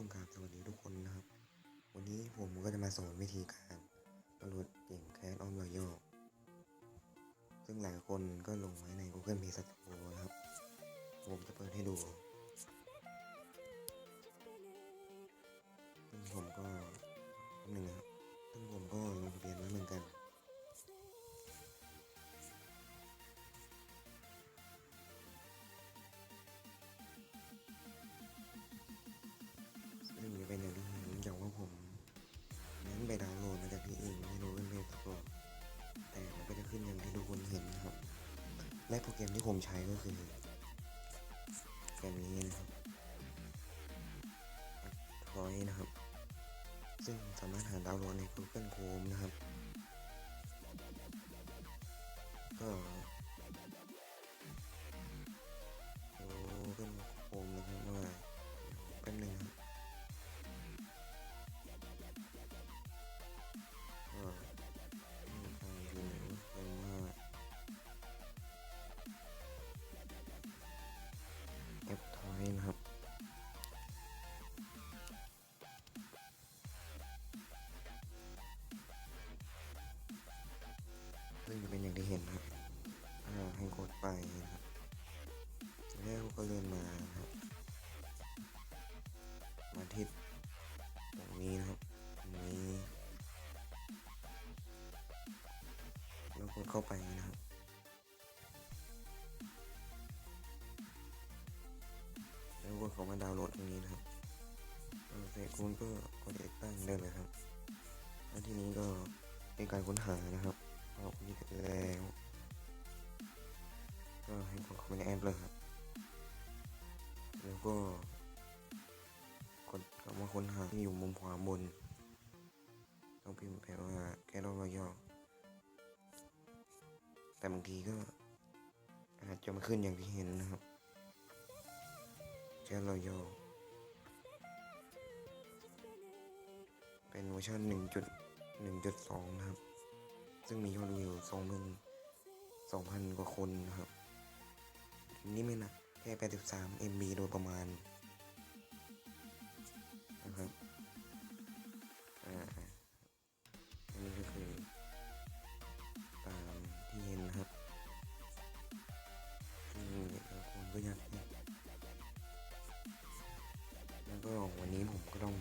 ต้องกาบสวัสดีทุกคนนะครับ วันนี้ผมก็จะมาสอนวิธีการดาวน์โหลดเกมแคสออนรอยซึ่งหลายคนก็ลงไว้ใน Google Play Store นะครับ ผมจะเปิดให้ดูซึ่งผมก็หนึ่งครับซึ่งผมก็ลงทะเบียนไว้เหมือนกัน และโปรแกรมที่ผมใช้ก็คือโปรแกรมนี้นะครับทอยนะครับ ซึ่งสามารถหาดาวน์โหลดใน Google Chrome นะครับ ก็ แอปทอยนะครับ ซึ่งจะเป็นอย่างที่เห็นนะครับให้กดไปนะครับแล้วก็เลื่อนมาครับ มาที่ตรงนี้นะครับตรงนี้แล้วกดเข้าไปนะครับ แล้วกดเข้ามาดาวน์โหลดตรงนี้นะครับเสร็จคุณก็กดติดตั้งได้เลยครับแล้วทีนี้ก็เป็นการค้นหานะครับเอาคนนี้เสร็จแล้ว ก็ให้กดเข้าไปในแอปเลยครับ แล้วก็กดคำว่าค้นหาที่อยู่มุมขวาบน ต้องพิมพ์แปลว่าแกโรรอยอแต่บางทีก็อาจจะไม่ขึ้นอย่างที่เห็นนะครับ แค่รอยเป็นเวอร์ชัน1.1.2 นะครับ ซึ่งมียอดวิว2 2,000 กว่าคนนะครับ นี่ไม่นะแค่83 MB โดยประมาณ วันนี้ผมก็ต้อง